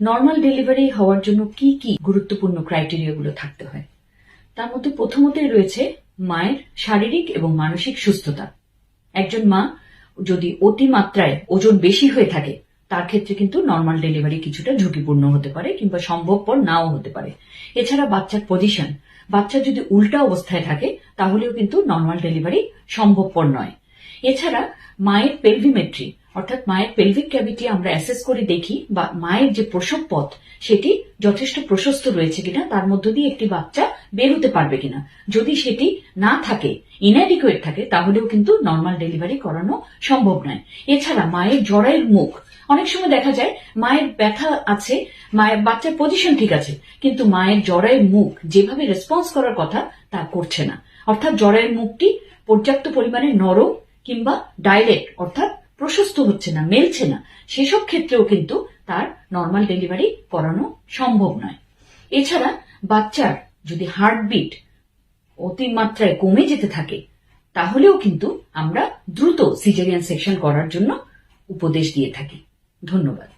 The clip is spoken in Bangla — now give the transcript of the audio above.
নর্মাল ডেলিভারি হওয়ার জন্য কি কি গুরুত্বপূর্ণ ক্রাইটেরিয়াগুলো থাকতে হয়? তার মধ্যে প্রথমতই রয়েছে মায়ের শারীরিক এবং মানসিক সুস্থতা। একজন মা যদি অতিমাত্রায় ওজন বেশি হয়ে থাকে, তার ক্ষেত্রে কিন্তু নর্মাল ডেলিভারি কিছুটা ঝুঁকিপূর্ণ হতে পারে কিংবা সম্ভবপর নাও হতে পারে। এছাড়া বাচ্চার পজিশন বাচ্চা যদি উল্টা অবস্থায় থাকে, তাহলেও কিন্তু নর্মাল ডেলিভারি সম্ভবপর নয়। এছাড়া মায়ের পেলভিমেট্রি অর্থাৎ মায়ের পেলভিক ক্যাভিটি আমরা অ্যাসেস করে দেখি বা মায়ের যে প্রসব পথ, সেটি যথেষ্ট প্রশস্ত রয়েছে কিনা, তার মধ্য দিয়ে একটি বাচ্চা বের হতে পারবে কিনা। যদি সেটি না থাকে ইনঅ্যাডিকুয়েট থাকে, তাহলেও কিন্তু নর্মাল ডেলিভারি করানো সম্ভব নয়। এছাড়া মায়ের জরায়ের মুখ, অনেক সময় দেখা যায় মায়ের ব্যথা আছে, মায়ের বাচ্চার পজিশন ঠিক আছে, কিন্তু মায়ের জরায়ের মুখ যেভাবে রেসপন্স করার কথা, তা করছে না। অর্থাৎ জরায়ের মুখটি পর্যাপ্ত পরিমাণে নরম কিংবা ডাইরেক্ট অর্থাৎ প্রশস্ত হচ্ছে না, মেলছে না। সেসব ক্ষেত্রেও কিন্তু তার নর্মাল ডেলিভারি করানো সম্ভব নয়। এছাড়া বাচ্চার যদি হার্টবিট অতিমাত্রায় কমে যেতে থাকে, তাহলেও কিন্তু আমরা দ্রুত সিজারিয়ান সেকশন করার জন্য উপদেশ দিয়ে থাকি। ধন্যবাদ।